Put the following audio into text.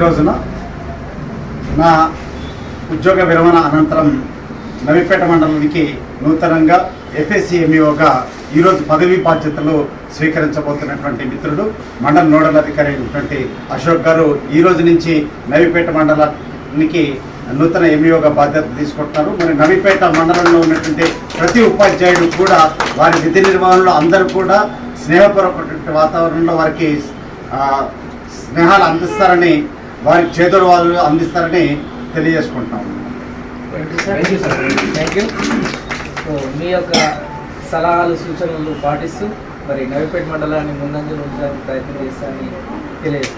రోజున నా ఉద్యోగ విరమణ అనంతరం నవిపేట మండలానికి నూతనంగా ఎఫ్ఎస్సిఎంఈఓగా ఈరోజు పదవీ బాధ్యతలు స్వీకరించబోతున్నటువంటి మిత్రుడు మండల నోడల్ అధికారి అయినటువంటి అశోక్ గారు ఈ రోజు నుంచి నవిపేట మండలానికి నూతన ఎంఈఓగా బాధ్యత తీసుకుంటున్నారు. మరి నవిపేట మండలంలో ఉన్నటువంటి ప్రతి ఉపాధ్యాయుడు కూడా వారి విధి నిర్వహణలో అందరూ కూడా స్నేహపూర్వకటువంటి వాతావరణంలో వారికి స్నేహాలు అందిస్తారని వారి చేదుడు వాళ్ళు అందిస్తారని తెలియజేసుకుంటున్నాం. Thank you sir thank you so మీ యొక్క సలహాలు సూచనలు పాటిస్తూ మరి నవిపేట మండలాన్ని ముందంజలు ఉంచడానికి ప్రయత్నం చేస్తానని తెలియజేస్తాను